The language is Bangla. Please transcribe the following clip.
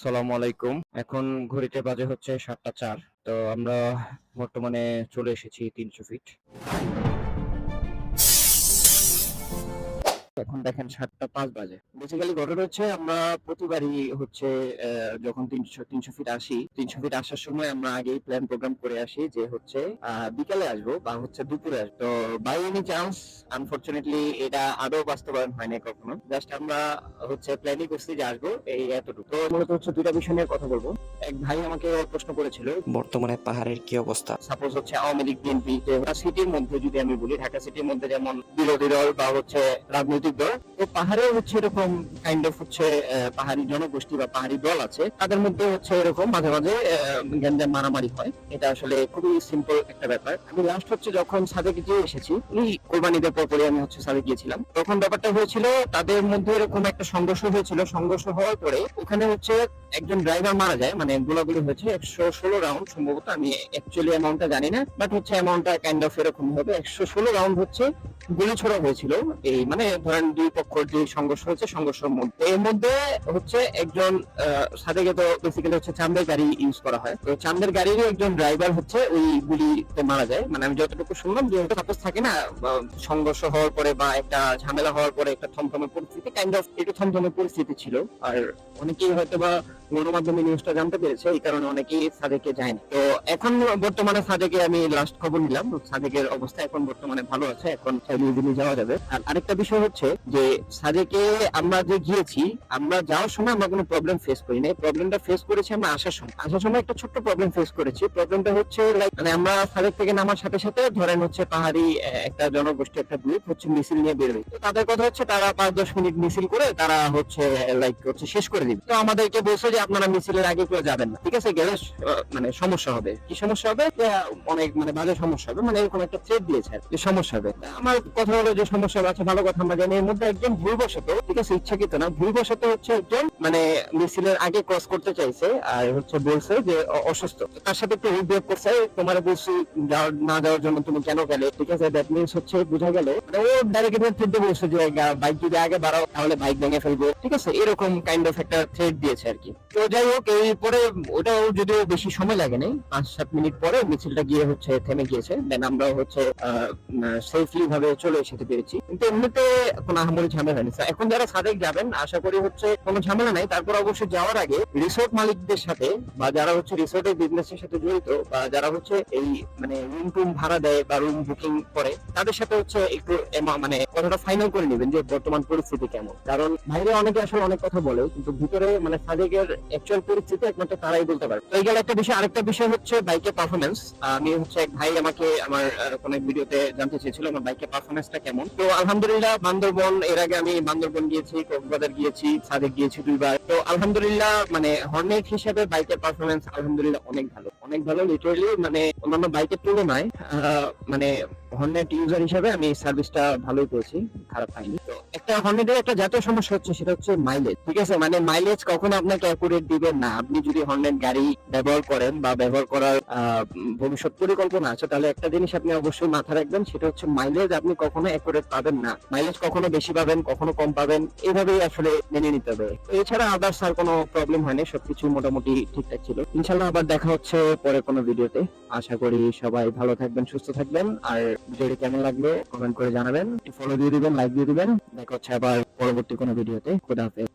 সালাম আলাইকুম। এখন ঘড়িতে বাজে হচ্ছে সাতটা চার। তো আমরা বর্তমানে চলে এসেছি তিনশো ফিট। এখন দেখেন সাতটা পাঁচ বাজে। বেসিক্যালি ঘটনা হচ্ছে আমরা প্রতিবারই হচ্ছে যখন তিনশো তিনশো ফিট আসি তিনশো ফিট আসার সময় আমরা আগেই প্ল্যান প্রোগ্রাম করে আসি যে হচ্ছে বিকালে আসব বা হচ্ছে দুপুরে আসব। তো বাই এনি চান্স আনফরচুনেটলি এটা আদৌ বাস্তবায়ন হয়নি কখনো। জাস্ট আমরা হচ্ছে প্ল্যানই করছি যে আসব এই এতটুকু। তো মূলত হচ্ছে দুইটা বিষয় নিয়ে কথা বলব। এক ভাই আমাকে প্রশ্ন করেছিল বর্তমানে পাহাড়ের কি অবস্থা? সাপোজ হচ্ছে আওয়ামী লীগ বিএনপি সিটির মধ্যে যদি আমি বলি ঢাকা সিটির মধ্যে যেমন বিরোধী দল বা হচ্ছে রাজনৈতিক দল তো পাহাড়ে হচ্ছে এরকম কাইন্ড অফ হচ্ছে পাহাড়ি জনগোষ্ঠী বা পাহাড়ি দল আছে, তাদের মধ্যে হচ্ছে এরকম মাঝে মাঝে গ্যাঞ্জাম মারামারি হয়। এটা আসলে খুবই সিম্পল একটা ব্যাপার। আমি লাস্ট হচ্ছে যখন সাদেকে গিয়ে এসেছি এই কোরবানিদের পরে আমি হচ্ছে সাদে গিয়েছিলাম। তখন ব্যাপারটা হয়েছিল, তাদের মধ্যে এরকম একটা সংঘর্ষ হয়েছিল। সংঘর্ষ হওয়ার পরে ওখানে হচ্ছে একজন ড্রাইভার মারা যায় মানে গোলাগুলি হয়েছে একশো ষোলো রাউন্ড সম্ভবত। আমি অ্যাকচুয়ালি অ্যামাউন্টটা জানি না বাট হচ্ছে অ্যামাউন্টটা কাইন্ড অফ এরকম হবে। একশো ষোলো রাউন্ড হচ্ছে গুলি ছোড়া হয়েছিল। এই মানে ধরেন দুই পক্ষের যে সংঘর্ষ হচ্ছে সংঘর্ষের মধ্যে এর মধ্যে হচ্ছে একজন সাদেকে তো বেসিক্যালি হচ্ছে চান্দের গাড়ি ইউজ করা হয়। তো চান্দের গাড়িরই একজন ড্রাইভার হচ্ছে ওই গুলিতে মারা যায়। মানে আমি যতটুকু শুনলাম যে সাপোজ থাকে না সংঘর্ষ হওয়ার পরে বা একটা ঝামেলা হওয়ার পরে একটা থমথমে পরিস্থিতি কাইন্ড অফ একটু থমথমে পরিস্থিতি ছিল। আর অনেকেই হয়তো বা গণমাধ্যমে নিউজটা জানতে পেরেছে, এই কারণে অনেকেই সাদেকে যায়নি। তো এখন বর্তমানে সাদেকে আমি লাস্ট খবর নিলাম। সাদেকের অবস্থা এখন বর্তমানে ভালো আছে। এখন দিনে যাওয়া যাবে। আর আরেকটা বিষয় হচ্ছে যে, সাদেকে আমরা যে গিয়েছি, আমরা যাওয়ার সময় আমরা কোনো প্রবলেম ফেস করি প্রবলেমটা ফেস করেছি আমরা আসার সময়। আসার সময় একটা ছোট্ট প্রবলেম ফেস করেছি। প্রবলেমটা হচ্ছে লাইক মানে আমরা সাদেক থেকে নামার সাথে সাথে ধরেন হচ্ছে পাহাড়ি একটা জনগোষ্ঠী, একটা গ্রুপ হচ্ছে মিছিল নিয়ে তো তাদের কথা হচ্ছে, তারা পাঁচ দশ মিনিট মিছিল করে তারা হচ্ছে লাইক হচ্ছে শেষ করে দিবে। তো আমাদেরকে বলছে যে, আপনারা মিছিলের আগে কেউ যাবেন না। ঠিক আছে, গেলে মানে সমস্যা হবে। কি সমস্যা হবে? অনেক মানে বাজে সমস্যা হবে। মানে এরকম একটা থ্রেট দিয়েছে সমস্যা হবে। আমার কথা হলো যে সমস্যা আচ্ছা ভালো কথা আমরা জানি। এর মধ্যে একজন ভুলবশত, ঠিক আছে, ইচ্ছাকৃত না, ভুলবশত হচ্ছে একজন মানে মিছিলের আগে ক্রস করতে চাইছে আর হচ্ছে বলছে যে অসুস্থ। তার সাথে একটু বিহেভ করছে, তোমার বলছি না যাওয়ার জন্য তুমি কেন গেলে? ঠিক আছে দ্যাট মিনস হচ্ছে বোঝা গেল। মানে ও ডাইরেক্ট থ্রেট দিয়ে বলছে যে বাইক যদি আগে বাড়াও, তাহলে বাইক ভেঙে ফেলব। ঠিক আছে, এরকম কাইন্ড অফ একটা থ্রেট দিয়েছে আর কি। তো যাই হোক এই পরে ওটাও যদিও বেশি সময় লাগে নাই পাঁচ সাত মিনিট পরে মিছিলটা গিয়ে হচ্ছে থেমে গিয়েছে। দেন আমরা হচ্ছে সেফলি ভাবে চলে এসেতে পেরেছি। কিন্তু এমনিতে কোনো আহামরি ঝামেলা হয়নি। এখন যারা সাদেক যাবেন, আশা করি হচ্ছে কোনো ঝামেলা নাই তারপর অবশ্যই যাওয়ার আগে রিসোর্ট মালিকদের সাথে বা যারা হচ্ছে রিসোর্টের বিজনেসের সাথে জড়িত বা যারা হচ্ছে এই মানে রুম টুম ভাড়া দেয় বা রুম বুকিং করে, তাদের সাথে হচ্ছে একটু মানে কথাটা ফাইনাল করে নেবেন যে বর্তমান পরিস্থিতি কেমন। কারণ বাইরে অনেকে আসলে অনেক কথা বলে, কিন্তু ভিতরে মানে সাদেকের অ্যাকচুয়াল পরিস্থিতি একমাত্র তারাই বলতে পারে। তো এই গেল একটা বিষয়, আরেকটা বিষয় হচ্ছে বাইকের পারফরমেন্স আমি হচ্ছে এক ভাই আমাকে আমার কোনো ভিডিওতে জানতে চেয়েছিল আমার বাইকের পারফরমেন্সটা কেমন। তো আলহামদুলিল্লাহ বান্দরবন, এর আগে আমি বান্দরবন গিয়েছি, কক্সবাজার গিয়েছি, সাদেক গিয়েছি দুইবার। তো আলহামদুলিল্লাহ মানে হর্নেট হিসেবে বাইকের পারফরমেন্স আলহামদুলিল্লাহ অনেক ভালো। অনেক ভালো লিটারেলি মানে অন্যান্য বাইকের তুলনায় মানে হর্নেট ইউজার হিসেবে আমি সার্ভিসটা ভালোই পেয়েছি, খারাপ তো একটা হর্নেটের একটা জাতীয় সমস্যা হচ্ছে, সেটা হচ্ছে মাইলেজ ঠিক আছে? মানে মাইলেজ কখনো আপনাকে অ্যাকুরেট দিবেন না। আপনি যদি হর্নেট গাড়ি ব্যবহার করেন বা ব্যবহার করার ভবিষ্যৎ পরিকল্পনা আছে, তাহলে একটা জিনিস আপনি অবশ্যই রাখবেন, সেটা হচ্ছে মাইলেজ আপনি কখনো অ্যাকুরেট পাবেন না। মাইলেজ কখনো বেশি পাবেন, কখনো কম পাবেন, এভাবেই আসলে মেনে নিতে হবে। এছাড়া আদার্স আর কোনো প্রবলেম হয়নি, সবকিছু মোটামুটি ঠিকঠাক ছিল। ইনশাল্লাহ আবার দেখা হচ্ছে পরে কোনো ভিডিওতে আশা করি সবাই ভালো থাকবেন, সুস্থ থাকবেন, আর ভিডিওটি কেমন লাগল কমেন্ট করে জানাবেন। ফলো দিয়ে দিবেন লাইক দিয়ে দিবেন। দেখা হচ্ছে আবার পরবর্তী কোনো ভিডিওতে। খুদা হাফেজ।